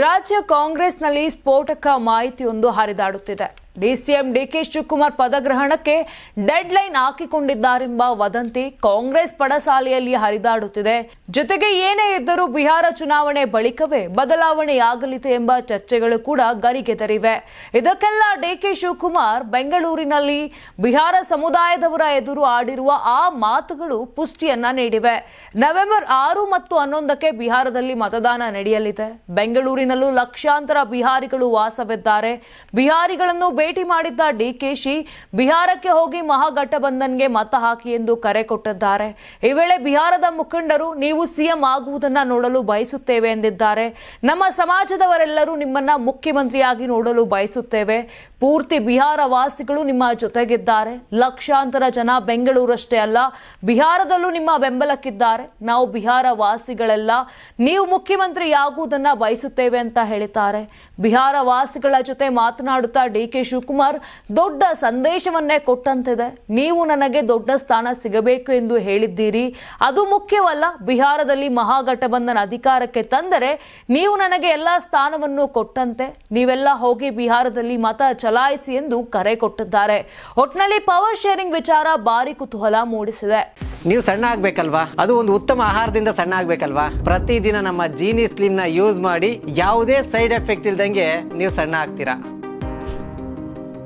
ರಾಜ್ಯ ಕಾಂಗ್ರೆಸ್ನಲ್ಲಿ ಸ್ಫೋಟಕ ಮಾಹಿತಿಯೊಂದು ಹರಿದಾಡುತ್ತಿದೆ. ಡಿಸಿಎಂ ಡಿಕೆ ಶಿವಕುಮಾರ್ ಪದಗ್ರಹಣಕ್ಕೆ ಡೆಡ್ ಲೈನ್ ಹಾಕಿಕೊಂಡಿದ್ದಾರೆಂಬ ವದಂತಿ ಕಾಂಗ್ರೆಸ್ ಪಡಸಾಲೆಯಲ್ಲಿ ಹರಿದಾಡುತ್ತಿದೆ. ಜೊತೆಗೆ ಏನೇ ಇದ್ದರೂ ಬಿಹಾರ ಚುನಾವಣೆ ಬಳಿಕವೇ ಬದಲಾವಣೆಯಾಗಲಿದೆ ಎಂಬ ಚರ್ಚೆಗಳು ಕೂಡ ಗರಿಗೆದರಿವೆ ಇದಕ್ಕೆಲ್ಲ ಡಿಕೆ ಶಿವಕುಮಾರ್ ಬೆಂಗಳೂರಿನಲ್ಲಿ ಬಿಹಾರ ಸಮುದಾಯದವರ ಎದುರು ಆಡಿರುವ ಆ ಮಾತುಗಳು ಪುಷ್ಟಿಯನ್ನ ನೀಡಿವೆ. ನವೆಂಬರ್ ಆರು ಮತ್ತು ಹನ್ನೊಂದಕ್ಕೆ ಬಿಹಾರದಲ್ಲಿ ಮತದಾನ ನಡೆಯಲಿದೆ. ಬೆಂಗಳೂರಿನಲ್ಲೂ ಲಕ್ಷಾಂತರ ಬಿಹಾರಿಗಳು ವಾಸವಿದ್ದಾರೆ. ಬಿಹಾರಿಗಳನ್ನು ಭೇಟಿ ಮಾಡಿದ್ದ ಡಿಕೆಶಿ ಬಿಹಾರಕ್ಕೆ ಹೋಗಿ ಮಹಾಗಠಬಂಧನ್ಗೆ ಮತ ಹಾಕಿ ಎಂದು ಕರೆ ಕೊಟ್ಟಿದ್ದಾರೆ. ಈ ವೇಳೆ ಬಿಹಾರದ ಮುಖಂಡರು, ನೀವು ಸಿಎಂ ಆಗುವುದನ್ನ ನೋಡಲು ಬಯಸುತ್ತೇವೆ ಎಂದಿದ್ದಾರೆ. ನಮ್ಮ ಸಮಾಜದವರೆಲ್ಲರೂ ನಿಮ್ಮನ್ನ ಮುಖ್ಯಮಂತ್ರಿಯಾಗಿ ನೋಡಲು ಬಯಸುತ್ತೇವೆ. ಪೂರ್ತಿ ಬಿಹಾರ ವಾಸಿಗಳು ನಿಮ್ಮ ಜೊತೆಗಿದ್ದಾರೆ. ಲಕ್ಷಾಂತರ ಜನ ಬೆಂಗಳೂರಷ್ಟೇ ಅಲ್ಲ, ಬಿಹಾರದಲ್ಲೂ ನಿಮ್ಮ ಬೆಂಬಲಕ್ಕಿದ್ದಾರೆ. ನಾವು ಬಿಹಾರ ವಾಸಿಗಳೆಲ್ಲ ನೀವು ಮುಖ್ಯಮಂತ್ರಿಯಾಗುವುದನ್ನ ಬಯಸುತ್ತೇವೆ ಅಂತ ಹೇಳಿದ್ದಾರೆ. ಬಿಹಾರ ವಾಸಿಗಳ ಜೊತೆ ಮಾತನಾಡುತ್ತಾ ಡಿ ಕೆ ಶಿವಕುಮಾರ್, ದೊಡ್ಡ ಸಂದೇಶವನ್ನೇ ಕೊಟ್ಟಂತಿದೆ. ನೀವು ನನಗೆ ದೊಡ್ಡ ಸ್ಥಾನ ಸಿಗಬೇಕು ಎಂದು ಹೇಳಿದ್ದೀರಿ. ಅದು ಮುಖ್ಯವಲ್ಲ, ಬಿಹಾರದಲ್ಲಿ ಮಹಾಗಠಬಂಧನ ಅಧಿಕಾರಕ್ಕೆ ತಂದರೆ ನೀವು ನನಗೆ ಎಲ್ಲ ಸ್ಥಾನವನ್ನು ಕೊಟ್ಟಂತೆ. ನೀವೆಲ್ಲ ಹೋಗಿ ಬಿಹಾರದಲ್ಲಿ ಮತ ಚಲಾಯಿಸಿ ಎಂದು ಕರೆ ಕೊಟ್ಟಿದ್ದಾರೆ. ಒಟ್ನಲ್ಲಿ ಪವರ್ ಶೇರಿಂಗ್ ವಿಚಾರ ಭಾರಿ ಕುತೂಹಲ ಮೂಡಿಸಿದೆ. ನೀವು ಸಣ್ಣ ಆಗ್ಬೇಕಲ್ವಾ? ಅದು ಒಂದು ಉತ್ತಮ ಆಹಾರದಿಂದ ಸಣ್ಣ ಆಗ್ಬೇಕಲ್ವಾ? ಪ್ರತಿದಿನ ನಮ್ಮ ಜೀನಿ ಸ್ಲಿಮ್ನ ಯೂಸ್ ಮಾಡಿ ಯಾವುದೇ ಸೈಡ್ ಎಫೆಕ್ಟ್ ಇಲ್ದಂಗೆ ನೀವು ಸಣ್ಣ ಆಗ್ತೀರಾ?